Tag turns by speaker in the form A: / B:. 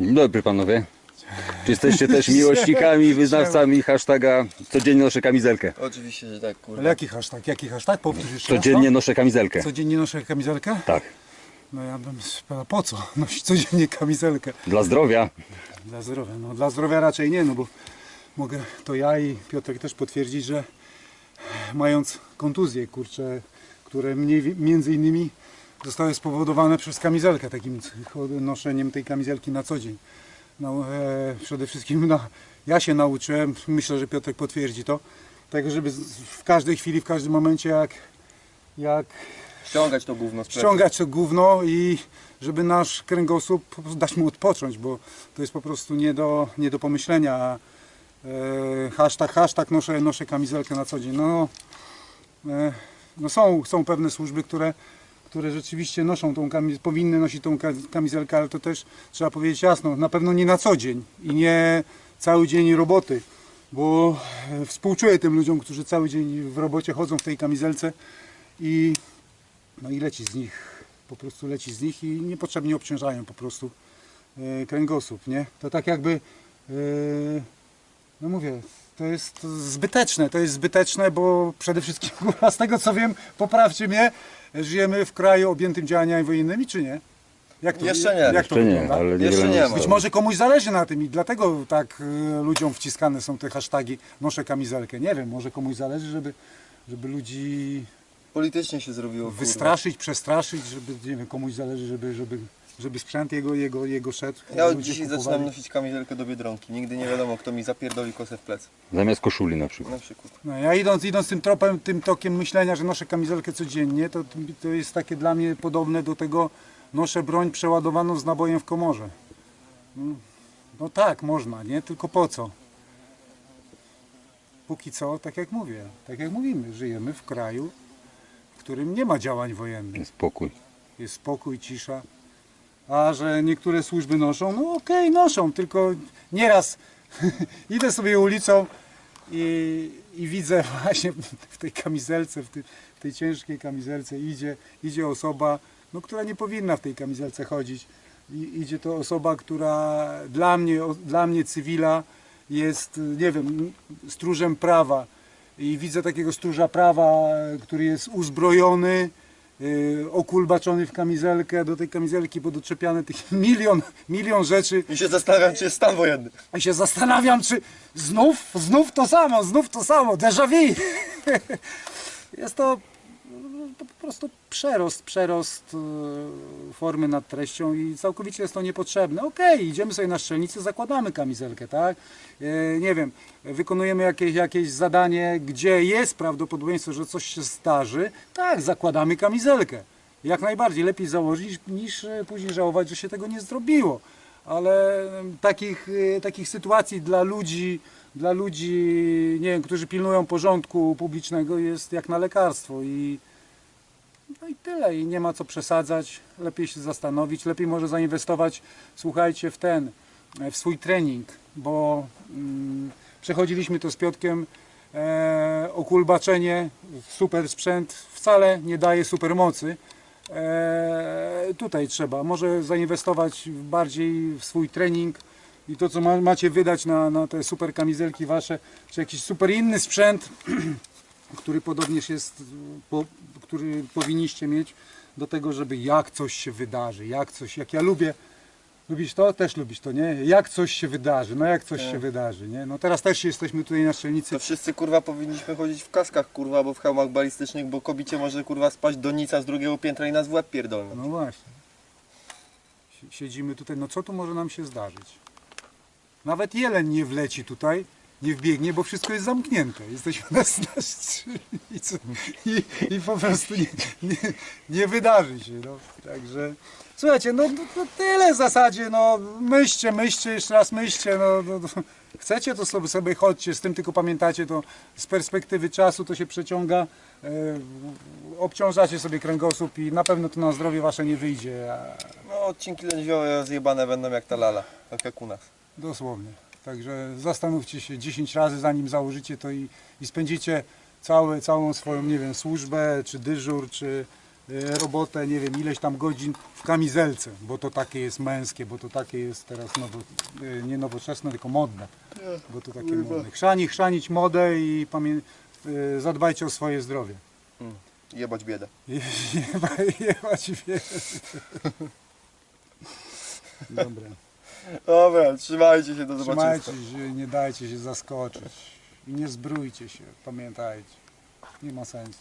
A: Dzień dobry panowie. Czy jesteście też miłośnikami, wyznawcami hashtaga codziennie noszę kamizelkę?
B: Oczywiście, że tak.
C: Ale jaki hashtag? Jaki hashtag? Powtórz jeszcze raz
A: Codziennie noszę kamizelkę.
C: to? Codziennie noszę kamizelkę?
A: Tak.
C: No ja bym spytał, po co nosić codziennie kamizelkę?
A: Dla zdrowia.
C: Dla zdrowia. No dla zdrowia raczej nie, no bo mogę to ja i Piotrek też potwierdzić, że mając kontuzje, kurcze, które mniej, między innymi zostały spowodowane przez kamizelkę, takim noszeniem tej kamizelki na co dzień. No, e, przede wszystkim no, ja się nauczyłem, myślę, że Piotrek potwierdzi to, tego, żeby w każdej chwili, w każdym momencie jak, jak
B: Ściągać to gówno z
C: ściągać to gówno i żeby nasz kręgosłup dać mu odpocząć, bo to jest po prostu nie do, nie do pomyślenia. E, hashtag, hashtag noszę, noszę kamizelkę na co dzień. No, e, no są, są pewne służby, które, które rzeczywiście noszą tą kamizelkę, powinny nosić tą ka- kamizelkę, ale to też trzeba powiedzieć jasno, na pewno nie na co dzień i nie cały dzień roboty, bo e, współczuję tym ludziom, którzy cały dzień w robocie chodzą w tej kamizelce i no i leci z nich, po prostu leci z nich i niepotrzebnie obciążają po prostu e, kręgosłup, nie? To tak jakby, e, no mówię, to jest zbyteczne, to jest zbyteczne, bo przede wszystkim z tego co wiem, poprawcie mnie, żyjemy w kraju objętym działaniami wojennymi, czy nie? Jak to,
B: Jeszcze nie.
C: Jak to
A: Jeszcze nie,
C: wygląda?
A: ale
B: Jeszcze
A: niewiele
B: nie ma.
C: Być może komuś zależy na tym i dlatego tak e, ludziom wciskane są te hasztagi noszę kamizelkę. Nie wiem, może komuś zależy, żeby, żeby ludzi
B: Politycznie się zrobiło, kurwa.
C: wystraszyć, przestraszyć, żeby nie wiem, komuś zależy, żeby, żeby, żeby sprzęt jego, jego, jego szedł.
B: Ja od dzisiaj
C: kupowali.
B: zaczynam nosić kamizelkę do Biedronki. Nigdy nie wiadomo, kto mi zapierdoli kosę w plec.
A: Zamiast koszuli na przykład.
B: Na przykład.
C: No, ja idąc, idąc tym tropem, tym tokiem myślenia, że noszę kamizelkę codziennie, to, to jest takie dla mnie podobne do tego, noszę broń przeładowaną z nabojem w komorze. No, no tak, można, nie? Tylko po co? Póki co, tak jak mówię, tak jak mówimy, żyjemy w kraju, w którym nie ma działań wojennych.
A: Spokój.
C: jest spokój, cisza. A że niektóre służby noszą, no okej, noszą, tylko nieraz idę sobie ulicą i, i widzę właśnie w tej kamizelce, w tej, w tej ciężkiej kamizelce idzie, idzie osoba, no, która nie powinna w tej kamizelce chodzić. I, idzie to osoba, która dla mnie, dla mnie cywila jest, nie wiem, stróżem prawa. I widzę takiego stróża prawa, który jest uzbrojony, okulbaczony w kamizelkę, do tej kamizelki podoczepiane tych milion, milion rzeczy.
B: I się zastanawiam, czy jest stan wojenny.
C: I się zastanawiam, czy znów, znów to samo, znów to samo, déjà vu. Jest to no, po prostu przerost, przerost e, formy nad treścią i całkowicie jest to niepotrzebne. Okej, idziemy sobie na strzelnicę, zakładamy kamizelkę, tak? E, Nie wiem, wykonujemy jakieś, jakieś zadanie, gdzie jest prawdopodobieństwo, że coś się zdarzy, tak, zakładamy kamizelkę. Jak najbardziej, lepiej założyć niż e, później żałować, że się tego nie zrobiło. Ale takich, e, takich sytuacji dla ludzi, dla ludzi, nie wiem, którzy pilnują porządku publicznego jest jak na lekarstwo i no i tyle. I nie ma co przesadzać. Lepiej się zastanowić, lepiej może zainwestować, słuchajcie, w ten, e, w swój trening, bo mm, przechodziliśmy to z Piotkiem. E, okulbaczenie, super sprzęt wcale nie daje super mocy. E, tutaj trzeba. Może zainwestować bardziej w swój trening i to, co ma, macie wydać na, na te super kamizelki wasze, czy jakiś super inny sprzęt, który podobnież jest, po, który powinniście mieć do tego, żeby jak coś się wydarzy, jak coś, jak ja lubię, lubisz to? Też lubisz to, nie? Jak coś się wydarzy, no jak coś się wydarzy, nie? No teraz też jesteśmy tutaj na strzelnicy,
B: To wszyscy, kurwa, powinniśmy chodzić w kaskach, kurwa, albo w hełmach balistycznych, bo kobicie może, kurwa, spać donica z drugiego piętra i nas w łeb pierdolną.
C: no właśnie. Sie- Siedzimy tutaj, no co tu może nam się zdarzyć? Nawet jeleń nie wleci tutaj, nie wbiegnie, bo wszystko jest zamknięte. Jesteśmy na, na strzelnicy i, i po prostu nie, nie, nie wydarzy się. No. Także słuchajcie, no, no, tyle w zasadzie. No, myślcie, myślcie, jeszcze raz myślcie. No, no, no. Chcecie, to sobie, sobie chodźcie, z tym tylko pamiętacie, to z perspektywy czasu to się przeciąga. E, obciążacie sobie kręgosłup i na pewno to na zdrowie wasze nie wyjdzie. A,
B: No, odcinki lędźwiowe zjebane będą jak ta lala, tak jak u nas.
C: Dosłownie. Także zastanówcie się 10 razy zanim założycie to i, i spędzicie całe, całą swoją, nie wiem, służbę, czy dyżur, czy, e, robotę, nie wiem, ileś tam godzin w kamizelce, bo to takie jest męskie, bo to takie jest teraz nowo, e, nie nowoczesne, tylko modne, bo to takie
B: Kurwa.
C: modne. Chrzani, chrzanić modę i pamię- e, zadbajcie o swoje zdrowie.
B: Jebać biedę.
C: Je- jeba- Jebać wie. Dobra.
B: Dobra, trzymajcie się, do zobaczenia.
C: Trzymajcie się, nie dajcie się zaskoczyć. Nie zbrójcie się, pamiętajcie. Nie ma sensu.